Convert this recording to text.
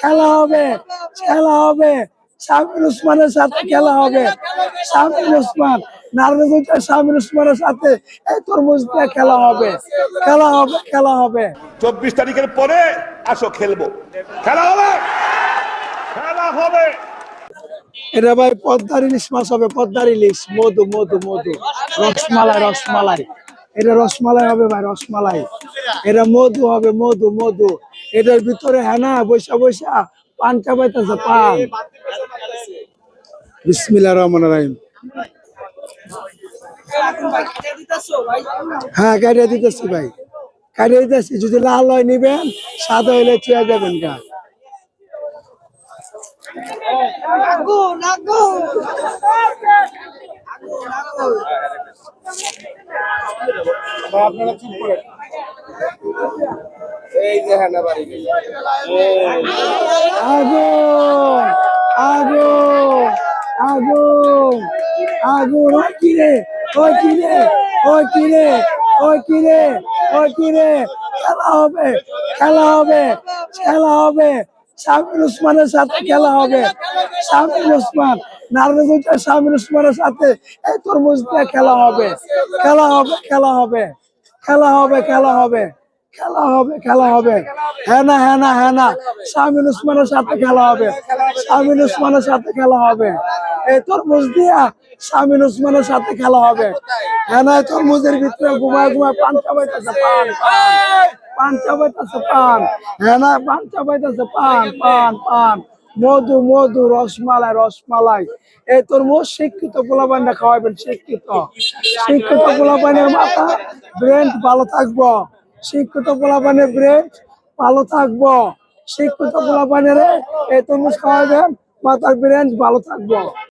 খেলা হবে খেলা হবে। সামির উসমানের সাথে খেলা হবে। সামির উসমান নারায়ণগঞ্জের সামির উসমানের সাথে এই তরমুজ দিয়ে খেলা হবে। খেলা হবে খেলা হবে। চব্বিশ তারিখের পরে আসো খেলব। খেলা হবে। খেলা হবে। এটা ভাই পদ্মার ইলিশ মাছ হবে পদ্মার ইলিশ। মধু মধু মধু। রসমালাই রসমালাই। এটা রসমালাই হবে ভাই রসমালাই। এটা মধু হবে মধু মধু। এটার ভিতরে হ্যাঁ না বৈশা বৈশা পান চাপাইতেছে পান। বিসমিল্লাহ রহমান রাহিম। হ্যাঁ কাটিয়ে দিতেছি ভাই। কাটিয়ে দিতেছি যদি লাল হয় নিবেন সাদা হইলে চেয়ে যাবেন গা। আগুন আগুন আগুন আগুন, ওই কিরে ওই কিরে ওই কিরে ওই কিরে ওই কিরে খেলা হবে খেলা হবে খেলা হবে। শামির উসমানের সাথে খেলা হবে। শামির উসমান নারায়ণগঞ্জের শামির উসমানের সাথে এই তরমুজ খেলা হবে। খেলা হবে খেলা হবে খেলা হবে খেলা হবে। খেলা হবে খেলা হবে। হ্যাঁ না হ্যাঁ না হ্যাঁ না। শামিন উসমানের সাথে খেলা হবে। শামিন উসমানের সাথে খেলা হবে। এই তরমুজ দিয়া শামিন উসমানের সাথে খেলা হবে। হ্যাঁ না তরমুজের ভিতরে ঘুমায় ঘুমায় পান চাবাইতেছে, পান পান। চাবাইতেছে, পান। হ্যাঁ না, পান চাবাইতেছে, পান পান পান। মধু মধু, রসমালাই রসমালাই। এই তরমুজ শিক্ষিত পোলাপানটা খাওয়াবেন, শিক্ষিত। শিক্ষিত পোলাপানের মাথা ব্রেন্ড ভালো থাকব। শিক্ষিত পোলাপানের ব্রেন ভালো থাকব। শিক্ষিত রে এই তরমুজ খাওয়াবেন মাথার ব্রেন ভালো থাকব।